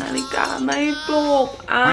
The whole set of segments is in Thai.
นาฬิกาไม่ปลุกอ่า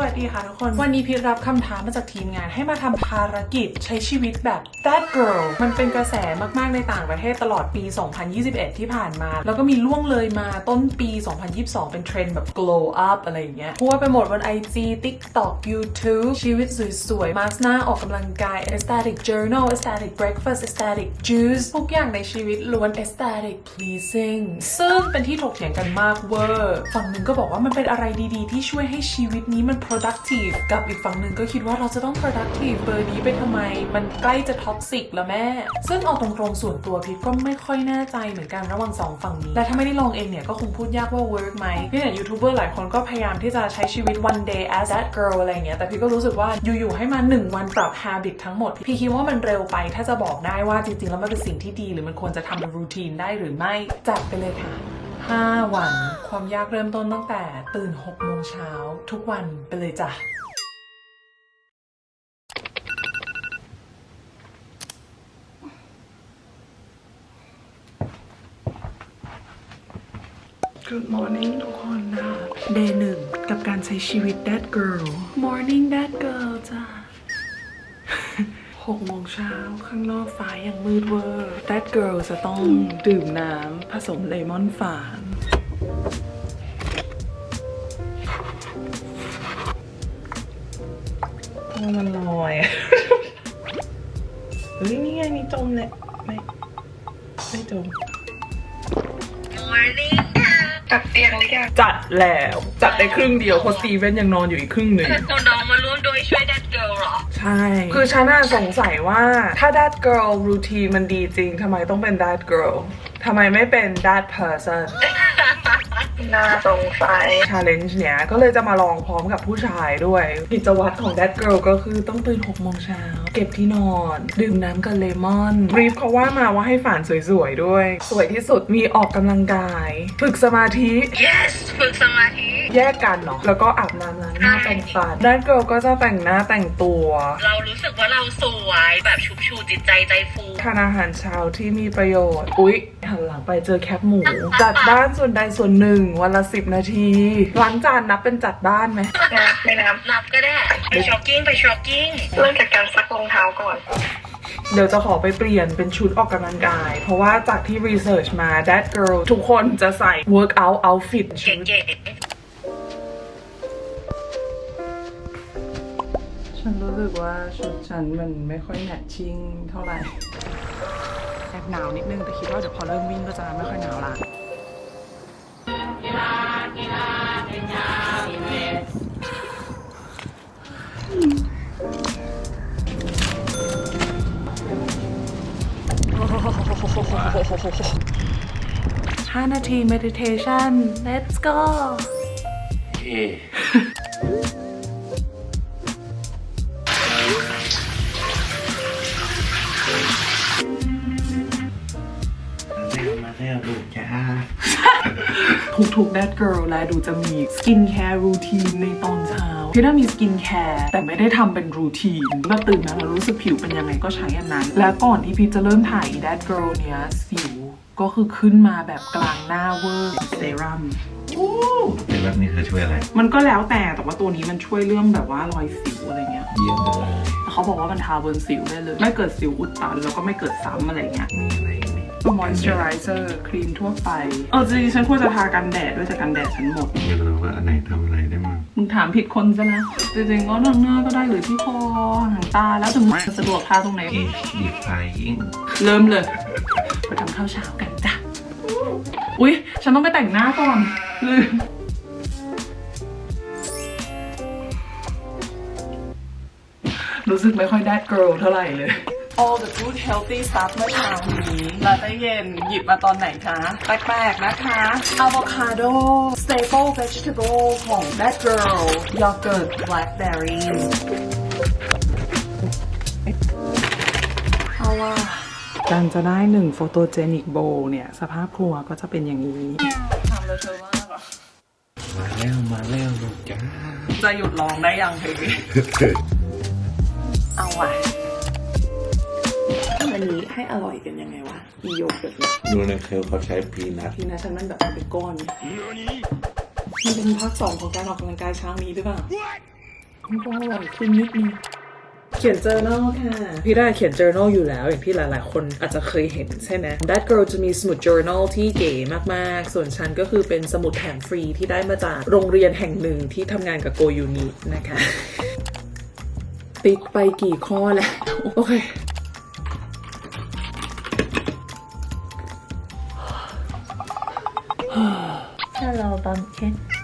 สวัสดีค่ะทุกคน วันนี้พีรับคำท้ามาจากทีมงานให้มาทำภารกิจใช้ชีวิตแบบ that girl มันเป็นกระแสมากๆในต่างประเทศตลอดปี 2021 ที่ผ่านมา แล้วก็มีล่วงเลยมาต้นปี 2022 เป็นเทรนด์แบบ glow up อะไรอย่างเงี้ยทั่วไปหมดบน IG TikTok YouTube ชีวิตสวยๆมาสหน้าออกกำลังกาย aesthetic journal aesthetic breakfast aesthetic juice ทุกอย่างในชีวิตล้วน aesthetic pleasing ซึ่งเป็นที่ถกเถียงกันมากเวอร์ฝั่งหนึ่งก็บอกว่ามันเป็นอะไรดีๆ ที่ช่วยให้ชีวิตนี้มัน productive กับอีกฝั่งหนึ่งก็คิดว่าเราจะต้อง productive เบอร์นี้ไปทำไม มันใกล้จะ toxic แล้วแม่ ซึ่งเอาตรงๆส่วนตัวพีทก็ไม่ค่อยแน่ใจเหมือนกันระหว่างสองฝั่งนี้ และถ้าไม่ได้ลองเองเนี่ยก็คงพูดยากว่า work ไหมพี่เห็นยูทูบเบอร์หลายคนก็พยายามที่จะใช้ชีวิต one day as that girl อะไรอย่างเงี้ยแต่พี่ก็รู้สึกว่าอยู่ๆให้มาหนึ่งวันปรับ habit ทั้งหมด พี่คิดว่ามันเร็วไป ถ้าจะบอกได้ว่าจริงๆ แล้วมันเป็นสิ่งที่ดี หรือมันควรจะทำเป็น routine ได้หรือไม่จัดไปเลยค่ะ 5 วัน ความยากเริ่มต้นตั้งแต่ตื่น6โมงเช้าทุกวันไปเลยจ้ะ Good morning ทุกคนนะ Day หนึ่งกับการใช้ชีวิต that girl Morning that girl จ้า หกโมงเช้าข้างนอกฟ้ายังมืดเวอร์ that girl จะต้องดื่มน้ำผสมเลมอนฝานเพราะว่ามันลอย เฮ้ย นี่ไงนี่จมเนี่ย ไม่ ไม่จม จัดเตียงหรือยังจัดแล้วจัดได้ครึ่งเดียวเพราะสตีเวนยังนอนอยู่อีกครึ่งหนึ่งเอาน้องมาร่วมโดยช่วยแดดเกิลหรอ ใช่ คือฉันน่ะสงสัยว่าถ้า that girl routine มันดีจริงทำไมต้องเป็น that girl ทำไมไม่เป็น that person น่าสงสัย challenge เนี้ยก็เลยจะมาลองพร้อมกับผู้ชายด้วย กิจวัตรของ that girl ก็คือต้องตื่น6โมงเช้าเก็บที่นอน ดื่มน้ำกับเลมอนบรีฟเขาว่ามาว่าให้ฝานสวยๆด้วย สวยที่สุดมีออกกำลังกาย ฝึกสมาธิ yes ฝึกสมาธิแยกกันเนาะแล้วก็อาบน้ำล้างหน้าแต่งฟัน that girl ก็จะแต่งหน้าแต่งตัว เรารู้สึกว่าเราสวยแบบชุบชูจิตใจใจฟูทานอาหารเช้าที่มีประโยชน์อุ๊ยหันหลังไปเจอแคปหมูจัดบ้านส่วนใดส่วนหนึ่งวันละสิบนาทีล้างจานนับเป็นจัดบ้านไหมนับไม่นับนับก็ได้ไปช็อปกิ้งไปช็อปกิ้งเริ่มจากการซักรองเท้าก่อน เดี๋ยวจะขอไปเปลี่ยนเป็นชุดออกกำลังกาย เพราะว่าจากที่รีเสิร์ชมา that girl ทุกคนจะใส่ workout outfit ชุดเก๋ฉันรู้สึกว่าชุดฉันมันไม่ค่อยแมทชิ่งเท่าไหร่แอบหนาวนิดนึงแต่คิดว่าเดี๋ยวพอเริ่มวิ่งก็จะไม่ค่อยหนาวละ ห้านาที meditation let's go มาเร็วลูกจ้าทุกๆ that girl และดูจะมี skin care routine ในตอนเช้าพี่น่ามี skin care แต่ไม่ได้ทำเป็น routine แบบตื่นมาแล้วรู้สึกผิวเป็นยังไงก็ใช้อันนั้น และก่อนที่พี่จะเริ่มถ่าย that girl เนี้ยสิว ก็คือขึ้นมาแบบกลางหน้าเวอร์เซรั่มเป็นแบบนี้คือช่วยอะไร มันก็แล้วแต่แต่ว่าตัวนี้มันช่วยเรื่องแบบว่ารอยสิวอะไรเงี้ย เยี่ยมไปเลยเขาบอกว่ามันทาบนสิวได้เลย ไม่เกิดสิวอุดตันแล้วก็ไม่เกิดซ้ำอะไรเงี้ย มีอะไรอีกไหม moisturizer ครีมทั่วไป เออจริงๆฉันควรจะทากันแดดด้วยแต่กันแดดฉันหมดไม่รู้ว่าอันไหนทำอะไรได้มั่งมึงถามผิดคนซะนะจริงๆก็ทางหน้าก็ได้หรือที่คอหางตาแล้วแต่มึงสะดวกทาตรงไหนอีหยิบไฟยิ่งเริ่มเลย ไปทำข้าวเช้ากันจ้ะ อุ๊ย ฉันต้องไปแต่งหน้าก่อนลืมรู้สึกไม่ค่อย that girl เท่าไหร่เลย all the good healthy stuff เมื่อเช้านี้ลาเต้เย็นหยิบมาตอนไหนคะ แปลกๆนะคะ avocado staple vegetable ของ that girl yogurt blackberries เอา การจะได้หนึ่งโฟโตเจนิกโบเนี่ย สภาพครัวก็จะเป็นอย่างนี้ทำแล้วเธอมากอะมาแล้วมาแล้วลูกจ้าจะหยุดร้องได้ยังเพลงนี้เอาว่ะอันนี้ให้อร่อยกันยังไงวะอีโยเกิร์ตเนี่ยดูในเคลเขาใช้พีนัททีนะฉันมันแบบเป็นก้อนเนี่ยมันเป็นภาคสองของการออกกำลังกายเช้านี้หรือเปล่ามันก็อร่อยขึ้นนิดนึง เขียน journal ค่ะ พี่ได้เขียน journal อยู่แล้ว อย่างที่หลาย ๆ คนอาจจะเคยเห็นใช่ไหม That girl จะมีสมุด journal ที่เก๋มาก ๆ ส่วนฉันก็คือเป็นสมุดแถมฟรีที่ได้มาจากโรงเรียนแห่งหนึ่งที่ทำงานกับโกยูนินะคะ ติ๊กไปกี่ข้อแล้ว โอเค Hello pumpkin ข้า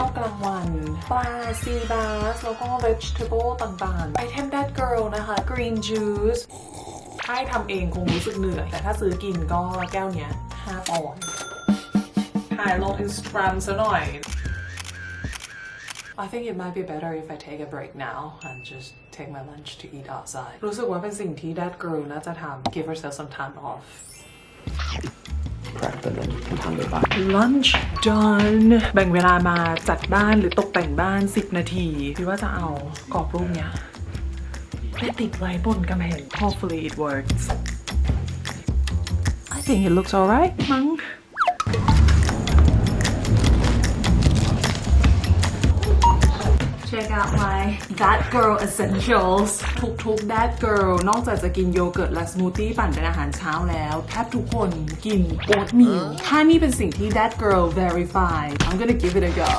าวกลางวันปลาซีบาสแล้วก็ vegetable ต่างๆ ไอเทม that girl นะคะ green juice ถ้าให้ทำเองคงรู้สึกเหนื่อย แต่ถ้าซื้อกินก็แก้วเนี้ย5ปอนด์ถ่ายลง Instagram ซะหน่อย I think it might be better if I take a break now and just take my lunch to eat outside รู้สึกว่าเป็นสิ่งที่ that girl น่าจะทำ give herself some time off practice ทำเลยบ้าง lunch done แบ่งเวลามาจัดบ้านหรือตกแต่งบ้าน 10 นาทีคิดว่าจะเอากรอบรูปเนี้ยไปติดไว้บนกำแพง hopefully it works I think it looks alright มั้ง check out my that girl essentials ทุกๆ that girl นอกจากจะกินโยเกิร์ตและสมูทตี้ปั่นเป็นอาหารเช้าแล้วแทบทุกคนกินโอ๊ตมิลถ้านี่เป็นสิ่งที่ that girl verify I'm gonna give it a go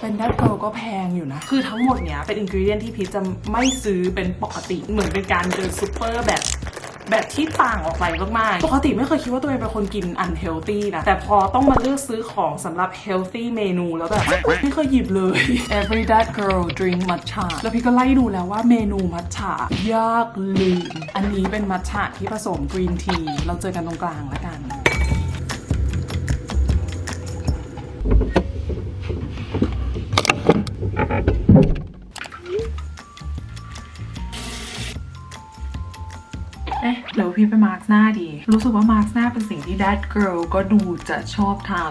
เป็น that girl ก็แพงอยู่นะ คือทั้งหมดเนี้ยเป็นอินกริเดียนที่พีชจะไม่ซื้อเป็นปกติเหมือนเป็นการเดินซูเปอร์แบบ แบบที่ต่างออกไปมากๆ ปกติไม่เคยคิดว่าตัวเองเป็นคนกิน unhealthy นะ แต่พอต้องมาเลือกซื้อของสำหรับ healthy เมนูแล้วแบบ ไม่เคยหยิบเลย Every that girl drink matcha แล้วพี่ก็ไล่ดูแล้วว่าเมนูมัทฉะยากลืม อันนี้เป็นมัทฉะที่ผสมกรีนที เราเจอกันตรงกลางแล้วกัน พี่ไปมาร์กหน้าดี รู้สึกว่ามาร์กหน้าเป็นสิ่งที่ that girl ก็ดูจะชอบทำ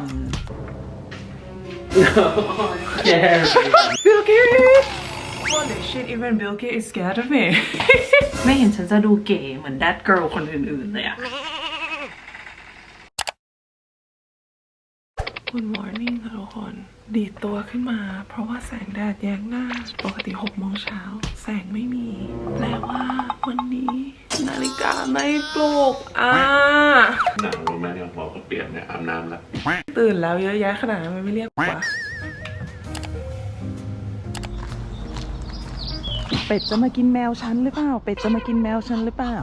Bilky Holy shit even Bilky is scared of me ไม่เห็นฉันจะดูเก๋เหมือน that girl คนอื่นๆเลยอะ Good morning ค่ะทุกคน ดีดตัวขึ้นมา เพราะว่าแสงแดดแยงหน้า ปกติ6โมงเช้า แสงไม่มี แปลว่า วันนี้นาฬิกาไม่ปลุกอ่าหนาวรู้ไหมเนี่ยบอกก็เปลี่ยนเนี่ยอาบน้ำแล้ว ตื่นแล้วเยอะแยะขนาดนั้นมันไม่เรียกวะเป็ดจะมากินแมวฉันหรือเปล่า เป็ดจะมากินแมวฉันหรือเปล่า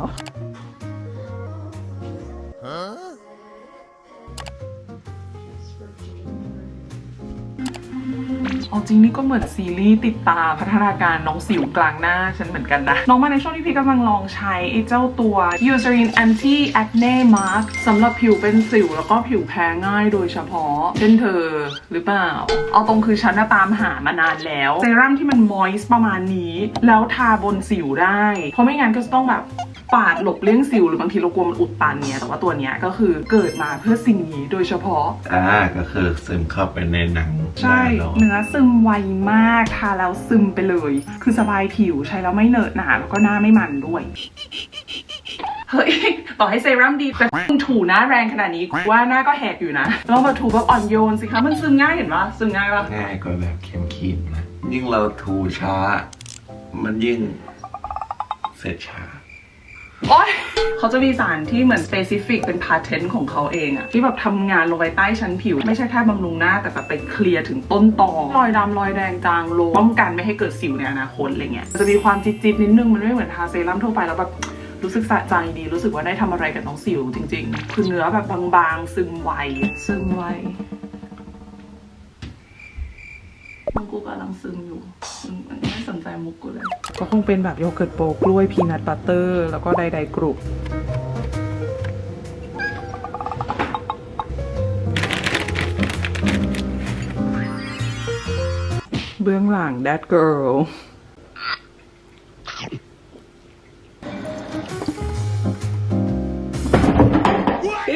เอาจริงนี่ก็เหมือนซีรีส์ติดตามพัฒนาการน้องสิวกลางหน้าฉันเหมือนกันนะ น้องมาในช่วงที่พี่กำลังลองใช้ไอ้เจ้าตัว Eucerin Anti Acne Mask สำหรับผิวเป็นสิวแล้วก็ผิวแพ้ง่ายโดยเฉพาะ เช่นเธอหรือเปล่า เอาตรงคือฉันน่ะตามหามานานแล้ว เซรั่มที่มันมอยส์ประมาณนี้ แล้วทาบนสิวได้ เพราะไม่งั้นก็จะต้องแบบ ปาดหลบเลี่ยงสิวหรือบางทีเรากลัวมันอุดตันเนี่ยแต่ว่าตัวเนี้ยก็คือเกิดมาเพื่อสิ่งนี้โดยเฉพาะ อ่าก็คือซึมเข้าไปในหนังใช่หน้าเราเนื้อซึมไวมากทาแล้วซึมไปเลย คือสบายผิวใช้แล้วไม่เหนอะหนาแล้วก็หน้าไม่มันด้วยเฮ้ย ต่อให้เซรั่มดีแต่มึงถูหน้าแรงขนาดนี้กูว่าหน้าก็แหกอยู่นะลองมาถูแบบอ่อนโยนสิคะ มันซึมง่ายเห็นปะซึมง่ายปะง่ายกว่าแบบเข็มขีดนะ ยิ่งเราถูช้า มันยิ่งเสร็จช้า โอ๊ยเขาจะมีสารที่เหมือน specific เป็น patent ของเขาเองอะที่แบบทำงานลงไปใต้ชั้นผิว ไม่ใช่แค่บำรุงหน้าแต่แบบไปเคลียร์ถึงต้นตอรอยดำรอยแดงจางลงป้องกันไม่ให้เกิดสิวในอนาคตอะไรเงี้ยจะมีความจิบๆนิดนึงมันไม่เหมือนทาเซรั่มทั่วไปแล้วแบบรู้สึกสะใจดี รู้สึกว่าได้ทำอะไรกับน้องสิวจริง ๆ คือเนื้อแบบบางๆ ซึมไวซึมไว มึงกูกำลังซึมอยู่มึงไม่สนใจมุกกูเลย ก็คงเป็นแบบโยเกิร์ตโปกล้วยพีนัทบัตเตอร์ แล้วก็ใดๆกรุบเบื้องหลัง that girl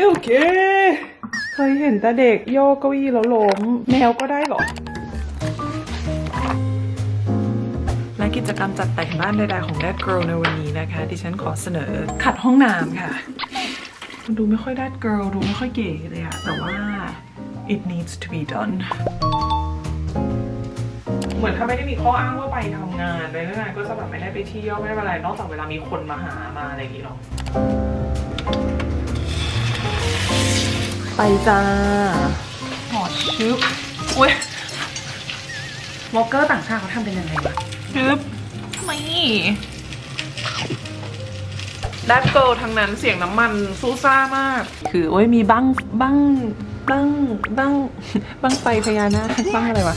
โอเค เคยเห็นแต่เด็กโยกเก้าอี้แล้วล้มแมวก็ได้เหรอ กิจกรรมจัดแต่งบ้านใดๆของ That Girl ในวันนี้นะคะ ดิฉันขอเสนอขัดห้องน้ำค่ะ มันดูไม่ค่อย That Girl ดูไม่ค่อยเก๋เลยอะแต่ว่า it needs to be done เหมือนถ้าไม่ได้มีข้ออ้างว่าไปทำงานไปเรื่อยๆก็จะแบบไม่ได้ไปเที่ยวไม่ได้อะไร นอกจากเวลามีคนมาหามาอะไรอย่างงี้เนาะไปจ้าหอชึบอุ้ยวอลเกอร์ต่างชาติเขาทำเป็นยังไงวะ ชึบไม่ดัตเกิลทั้งนั้นเสียงน้ำมันซูซ่ามาก คือโอ้ยมีบ้างบ้างบ้างบ้างบ้างไฟพญานาคบ้างอะไรวะ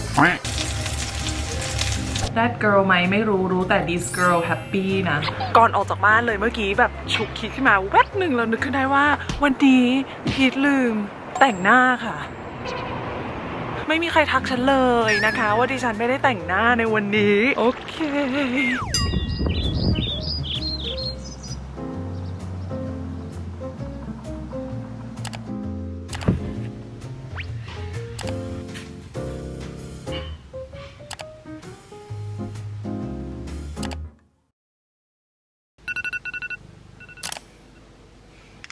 That girl ไหมไม่รู้รู้แต่ this girl happy นะ ก่อนออกจากบ้านเลยเมื่อกี้แบบฉุกคิดขึ้นมาแวบหนึ่งแล้วนึกขึ้นได้ว่า วันนี้พีทลืมแต่งหน้าค่ะ ไม่มีใครทักฉันเลยนะคะ ว่าดิฉันไม่ได้แต่งหน้าในวันนี้ โอเค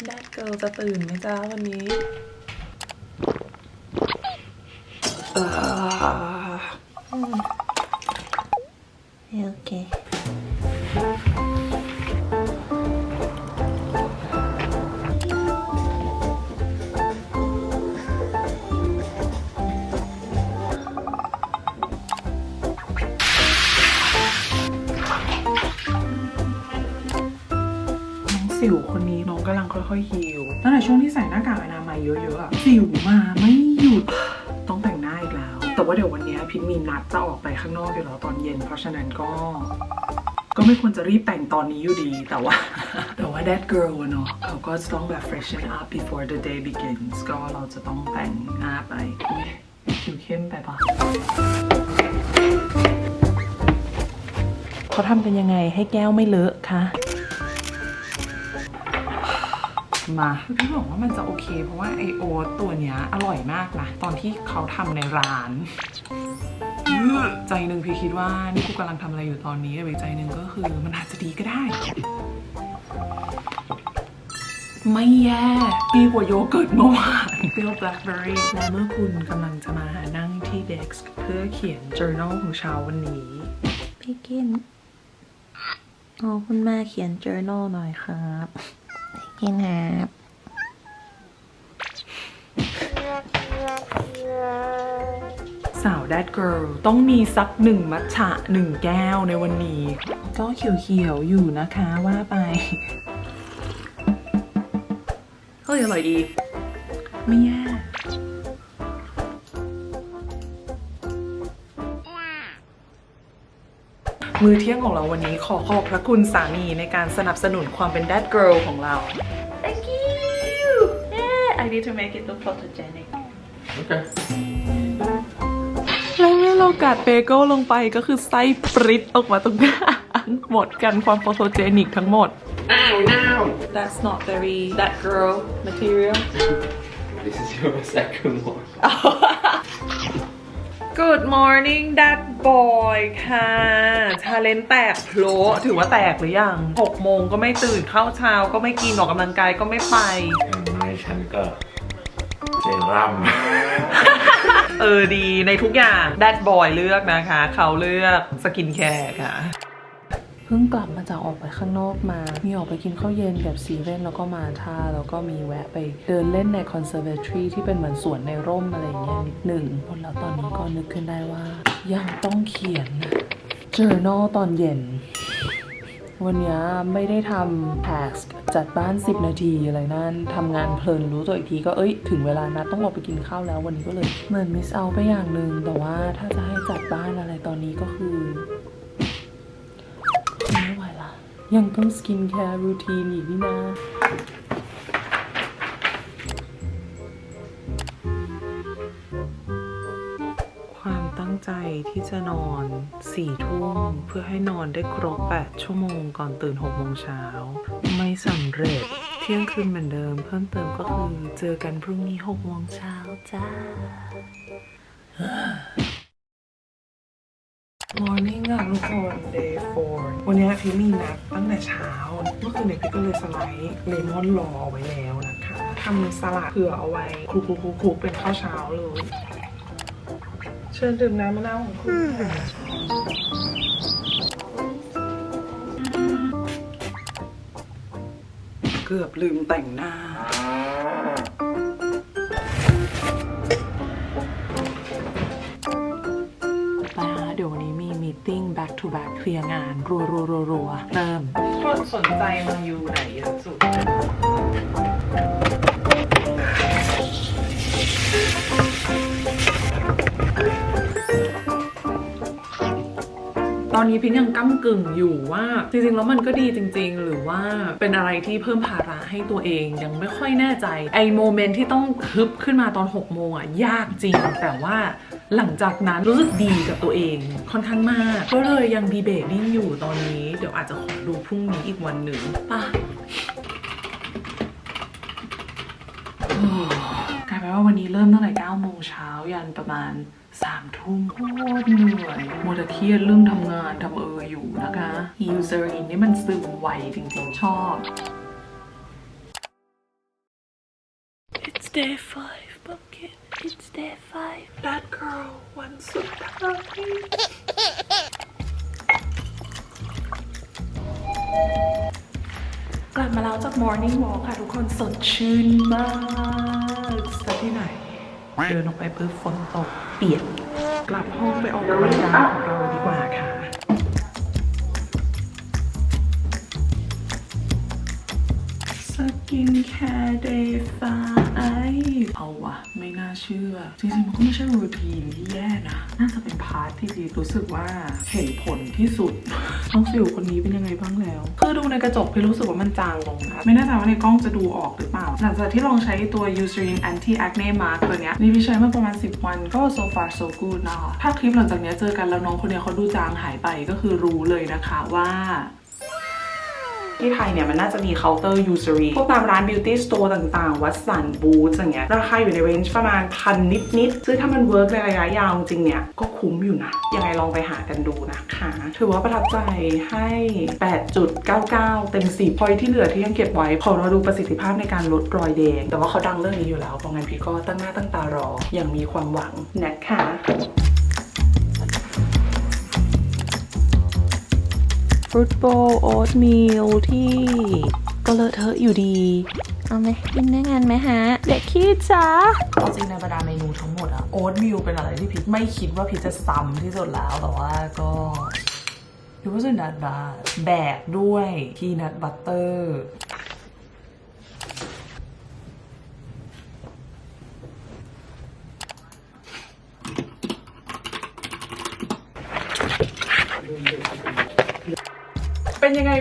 แดดเกิลจะตื่นไหมจ้าวันนี้ น้องสิวคนนี้น้องกำลังค่อยๆฮิวตั้งแต่ช่วงที่ใส่หน้ากากอนามัยเยอะๆอะสิวมาไม่หยุด เดี๋ยววันนี้พิทมีนัดจะออกไปข้างนอกอยู่แล้วตอนเย็น เพราะฉะนั้นก็ ก็ไม่ควรจะรีบแต่งตอนนี้อยู่ดี แต่ว่า แต่ว่า that girl เนาะเขาก็จะต้องแบบ freshen up before the day begins ก็เราจะต้องแต่งหน้าไปอุ๊ยผิวเข้มไปปะเขาทำกันยังไงให้แก้วไม่เลอะคะ มาพี่บอกว่ามันจะโอเค เพราะว่าไอโอตัวเนี้ยอร่อยมากนะ ตอนที่เขาทำในร้าน ใจหนึ่งพี่คิดว่านี่กูกำลังทำอะไรอยู่ตอนนี้อีกใจหนึ่งก็คือมันอาจจะดีก็ได้ ไม่แย่ดีกว่าโยเกิร์ตเมื่อวานเปรี้ยวแบล็คเบอร์รี่และเมื่อคุณกำลังจะมานั่งที่เด็กเพื่อเขียน journal ของเช้าวันนี้พี่กินเอคุณแม่เขียน journal หน่อยครับ พี่กินครับสาว that girl ต้องมีสักหนึ่งมัทฉะหนึ่งแก้วในวันนี้ ก็เขียวๆอยู่นะคะว่าไปเฮ้ยอร่อยดี ไม่แย่ มือเที่ยงของเราวันนี้ขอขอบพระคุณสามีในการสนับสนุนความเป็น that girl ของเรา Thank you yeah I need to make it look photogenic Okay. แล้วเมื่อเรากัดเบเกิลลงไปก็คือไส้ปริ๊ดออกมาตรงกลางหมดกันความโฟโตเจนิกทั้งหมด Ow, now! That's not very that girl material This is your second one. Good morning that boy ค่ะชาเลนแตกโผลถือว่าแตกหรือยัง 6 โมงก็ไม่ตื่นเข้าเช้าก็ไม่กินออกกำลังกายก็ไม่ไปอย่างน้อยฉันก็เจรัมเออดีในทุกอย่าง that boy เลือกนะคะ เขาเลือกสกินแคร์ค่ะ เพิ่งกลับมาจากออกไปข้างนอกมา มีออกไปกินข้าวเย็นกับซีเว่นแล้วก็มาท่า แล้วก็มีแวะไปเดินเล่นในคอนเซอร์เวทรีที่เป็นเหมือนสวนในร่มอะไรอย่างเงี้ยนิดหนึ่งแล้วตอนนี้ก็นึกขึ้นได้ว่า ยังต้องเขียน journal ตอนเย็นวันนี้ไม่ได้ทำ task จัดบ้าน 10 นาทีอะไรนั่นทำงานเพลินรู้ตัวอีกทีก็เอ้ยถึงเวลานะต้องออกไปกินข้าวแล้ววันนี้ก็เลย เหมือนมิสเอาไปอย่างหนึ่งแต่ว่าถ้าจะให้จัดบ้านอะไรตอนนี้ก็คือ ยังต้องสกินแคร์รูทีนอีกนี่นะ ความตั้งใจที่จะนอนสี่ทุ่มเพื่อให้นอนได้ครบ 8 ชั่วโมงก่อนตื่น6โมงเช้า ไม่สำเร็จทที่ยงคืนเหมือนเดิม เพิ่มเติมก็คือเจอกันพรุ่งนี้หกโมงเช้าจ้า Morning อะทุกคน day four วันนี้พี่มีนัดตั้งแต่เช้า เมื่อคืนเนี่ยพี่ก็เลยสไลด์เลมอนรอไว้แล้วนะคะทำสลัดเผื่อเอาไว้คลุกๆๆๆเป็นข้าวเช้าเลย เชิญดื่มน้ำมะนาวของคุณค่ะเกือบลืมแต่งหน้า ลียร์งาน รัวรัวรัวรัวเริ่มคนสนใจมาอยู่ไหนเยอะสุดตอนนี้พินยังก้ากึ่งอยู่ว่า จริงๆ แล้วมันก็ดีจริง ๆ หรือว่าเป็นอะไรที่เพิ่มภาระให้ตัวเองยังไม่ค่อยแน่ใจ ไอ้โมเมนต์ที่ต้องฮึบขึ้นมาตอน6โมงอะยากจริง แต่ว่า หลังจากนั้นรู้สึกดีกับตัวเองค่อนข้างมาก ก็เลยยังดีเบตดิ้งอยู่ตอนนี้ เดี๋ยวอาจจะขอดูพรุ่งนี้อีกวันหนึ่งป่ะกลายเป็นว่าวันนี้เริ่มตั้งแต่9โมงเช้ายันประมาณ3ทุ่มโคตรเหนื่อยมัวแต่เครียดเรื่องทำงานทำเอออยู่นะคะ user in นี่มันซึมไวจริงๆ ชอบ It's day five It's day five That girl วันสุดท้ายกลับมาแล้วจาก morning walk ค่ะ ทุกคนสดชื่นมากแต่ที่ไหน เดินออกไปปุ๊บฝนตกเปียก กลับห้องไปออกกำลังกายของเราดีกว่าค่ะ กินแคร์เดย์ไฟเอาวะไม่น่าเชื่อ จริงๆ มันก็ไม่ใช่รูทีนที่แย่นะ น่าจะเป็นพาร์ทที่ดีรู้สึกว่าเห็นผลที่สุดน้องสิวคนนี้เป็นยังไงบ้างแล้ว คือดูในกระจกพี่รู้สึกว่ามันจางลงนะ ไม่แน่ใจว่าในกล้องจะดูออกหรือเปล่า หลังจากที่ลองใช้ตัว Eucerin Anti Acne Mask ตัวเนี้ยนี่พี่ใช้มาประมาณ 10 วันก็ so far so good นะคะถ้าคลิปหลังจากนี้เจอกันแล้วน้องคนนี้เขาดูจางหายไปก็คือรู้เลยนะคะว่า ที่ไทยเนี่ยมันน่าจะมีเคาน์เตอร์ยูซรีพวกตามร้านบิวตี้สโตร์ต่างๆ วัดสันบูธอย่างเงี้ยราคาอยู่ในเรนจ์ประมาณพันนิดๆซึ่งถ้ามันเวิร์กในระยะยาวจริงเนี่ย ก็คุ้มอยู่นะ ยังไงลองไปหากันดูนะคะ ถือว่าประทับใจให้ 8.99 เต็ม10พอยที่เหลือที่ยังเก็บไว้ขอเราดูประสิทธิภาพในการลดรอยแดง แต่ว่าเขาดังเรื่องนี้อยู่แล้วเพราะงั้นพี่ก็ตั้งหน้าตั้งตารออย่างมีความหวังนะคะ ฟรุตโบโอ๊ตมิลที่ก็เลอะเทอะอยู่ดี เอาไหมกินด้งานไหมฮะ เด็กขี้จ้าเอาจริงในบรรดาเมนูทั้งหมดอะโอ๊ตมิลเป็นอะไรที่พิทไม่คิดว่าพิทจะซ้ำที่สุดแล้วแต่ว่าก็ดูว่าสุนัทบาแบกด้วยพีนัทบัตเตอร์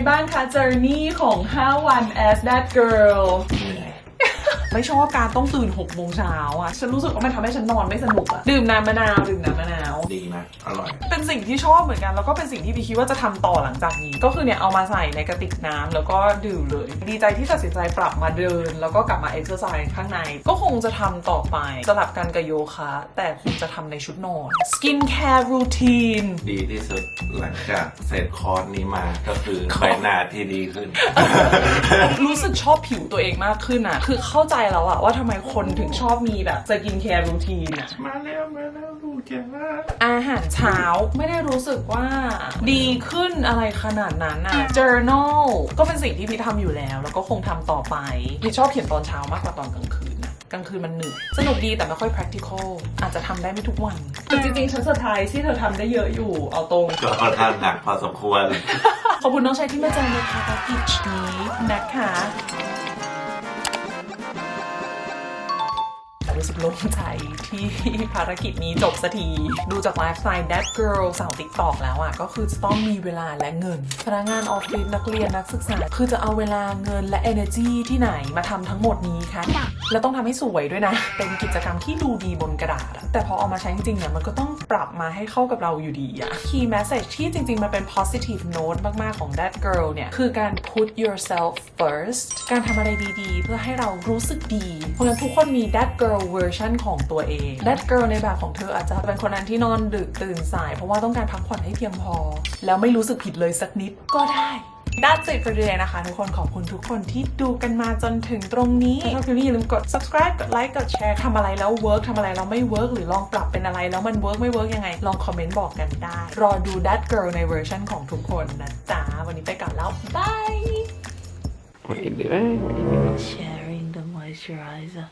เป็นยังไงบ้างคะ journey ของ 5 วัน as that girl ไม่ชอบการต้องตื่น6โมงเช้าอะ ฉันรู้สึกว่ามันทำให้ฉันนอนไม่สนุกอะ ดื่มน้ำมะนาว ดื่มน้ำมะนาว ดีนะ อร่อย เป็นสิ่งที่ชอบเหมือนกัน แล้วก็เป็นสิ่งที่พี่คิดว่าจะทำต่อหลังจากนี้ ก็คือเนี่ยเอามาใส่ในกระติกน้ำแล้วก็ดื่มเลย ดีใจที่ตัดสินใจปรับมาเดิน แล้วก็กลับมาเอ็กซ์ไซส์ข้างใน ก็คงจะทำต่อไปสลับกันกับโยคะแต่คงจะทำในชุดนอน skin care routine ดีที่สุดหลังจากเสร็จคอร์สนี้มาก็คือใบหน้าที่ดีขึ้น รู้สึกชอบผิวตัวเองมากขึ้นอะคือเข้าใจแล้วอะว่าทำไมคนถึงชอบมีแบบสกินแคร์รูทีนอะมาแล้วมาแล้วลูกแกมาก อาหารเช้าไม่ได้รู้สึกว่าดีขึ้นอะไรขนาดนั้นอะ journal ก็เป็นสิ่งที่พี่ทำอยู่แล้ว แล้วก็คงทำต่อไปพี่ชอบเขียนตอนเช้ามากกว่าตอนกลางคืนนะกลางคืนมันเหนื่อยสนุกดีแต่ไม่ค่อย practical อาจจะทำได้ไม่ทุกวันแต่จริงๆฉันเซอร์ไพรส์ที่เธอทำได้เยอะอยู่เอาตรง ก็ค่อนข้างหนักพอสมควร ขอบคุณน้องชายที่มาแจ้งในภารกิจนี้นะคะ รู้สึกโล่งใจที่ภารกิจนี้จบสักที ดูจากไลฟ์สไตล์ That Girl สาวติ๊กตอกแล้วอะ ก็คือจะต้องมีเวลาและเงิน พนักงานออฟฟิศนักเรียนนักศึกษา คือจะเอาเวลาเงินและ energy ที่ไหนมาทำทั้งหมดนี้คะ แล้วต้องทำให้สวยด้วยนะ เป็นกิจกรรมที่ดูดีบนกระดาษ แต่พอเอามาใช้จริงๆเนี่ยมันก็ต้องปรับมาให้เข้ากับเราอยู่ดีอะ key message ที่จริงๆ มันเป็น positive note มากๆ ของ that girl เนี่ย คือการ put yourself first การทำอะไรดีๆ เพื่อให้เรารู้สึกดี เพราะฉะนั้นทุกคนมี that girl version ของตัวเอง that girl ในแบบของเธออาจจะเป็นคนนั้นที่นอนดึกตื่นสาย เพราะว่าต้องการพักผ่อนให้เพียงพอ แล้วไม่รู้สึกผิดเลยสักนิดก็ได้ That's it for today นะคะ ทุกคนขอบคุณทุกคนที่ดูกันมาจนถึงตรงนี้ถ้าชอบคลิปนี้อย่าลืมกด subscribe กดไลค์กดแชร์ทำอะไรแล้ว work ทำอะไรแล้วไม่ work หรือลองปรับเป็นอะไรแล้วมัน work ไม่ work ยังไง ลองคอมเมนต์บอกกันได้ รอดู that girl ในเวอร์ชันของทุกคนนะจ๊ะ วันนี้ไปก่อนแล้วบาย What are you doing? sharing the moisturizer